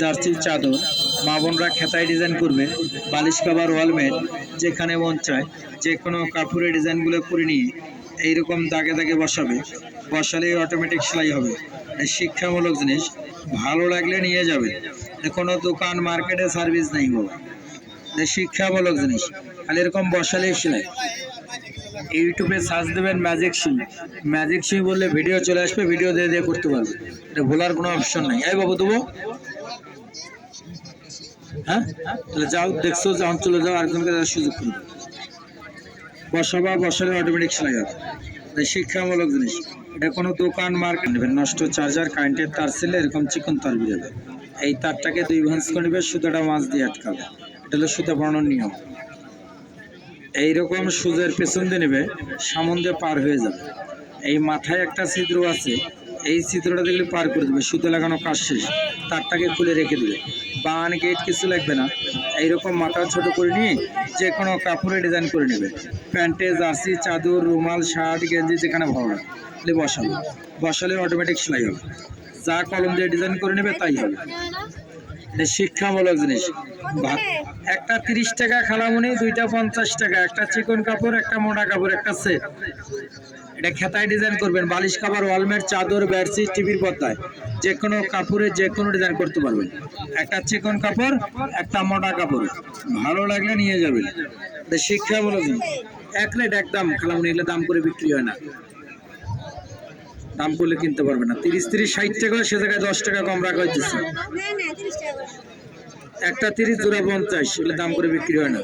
জার্সির চাদর, মা বোনরা খেতায় ডিজাইন করবে, বালিশ কাভার ওয়ালমেট যেখানে মন চায় যে কোনো কাপড়ের ডিজাইনগুলো করে নিয়ে এইরকম দাগে দাগে বসাবে, বসালেই অটোমেটিক সেলাই হবে। শিক্ষামূলক জিনিস, ভালো লাগলে নিয়ে যাবে। কোনো দোকান, মার্কেটে সার্ভিস নেই বাবা শিক্ষামূলক জিনিস, খালি এরকম বসালেই সেলাই। ইউটিউবে সার্চ দেবেন ম্যাজিক সিং ম্যাজিক সিং বললে ভিডিও চলে আসবে ভিডিও দিয়ে দিয়ে করতে পারবে। এটা ভোলার কোনো অপশন নেই। এই বাবু দেবো হ্যাঁ? তাহলে যাও, দেখছ যখন চলে যাও, আরেকজনকে দেওয়ার সুযোগ করবে বসাবা বসালে অটোমেটিক সেলাই হবে। এটা শিক্ষামূলক জিনিস। এটা কোনো দোকান, মার্কেট নেবেন, নষ্ট চার্জার কারেন্টের তার ছিল, এরকম চিকন তার বেরোবে এই তারটাকে দুই ভাঁজ করে নেবে, সুতোটা মাছ দিয়ে আটকাবে। এটা হলো সুতো বানানোর নিয়ম। এইরকম সুজের পেছন দিয়ে নেবে, সামন দিয়ে পার হয়ে যাবে। এই মাথায় একটা ছিদ্র আছে এই চিত্রটা দেখলে পার করে দেবে, সুতো লাগানো কাজ শেষ। তারটাকে খুলে রেখে দেবে। বান গেট কিছু লাগবে না। এইরকম মাথা ছোট করে নিয়ে যে কোনো কাপড়ে ডিজাইন করে নেবে। প্যান্টে, জার্সি, চাদর, রুমাল, শার্ট, গেঞ্জি, যেখানে ভালো লাগে। তাহলে বসাবে বসালে অটোমেটিক সেলাই হবে। যা কলম দিয়ে ডিজাইন করে নেবে তাই হবে। এটা শিক্ষামূলক জিনিস। একটা তিরিশ টাকা খালামুনি, দুইটা পঞ্চাশ টাকা। একটা চিকন কাপড়, একটা মোটা কাপড়, একটা সেট এটা খেতায় ডিজাইন করবেন। বালিশ কাপড় ওয়ালমেট, চাদর, বেডশিট, টিভির পর্দায়। যে কোনো কাপড়ে যে কোনো ডিজাইন করতে পারবেন। একটা চিকন কাপড়, একটা মোটা কাপড়। ভালো লাগলে নিয়ে যাবেন। শিক্ষামূলক জিনিস এক রেট একদম খালামুনি এগুলো দাম করে বিক্রি হয় না। দাম করলে কিনতে পারবে না। তিরিশ তিরিশ, ষাট টাকা, সে জায়গায় দশ টাকা কম রাখা করে। একটা তিরিশ জোড়া পঞ্চাশ, এগুলো দাম করে বিক্রি হয় না।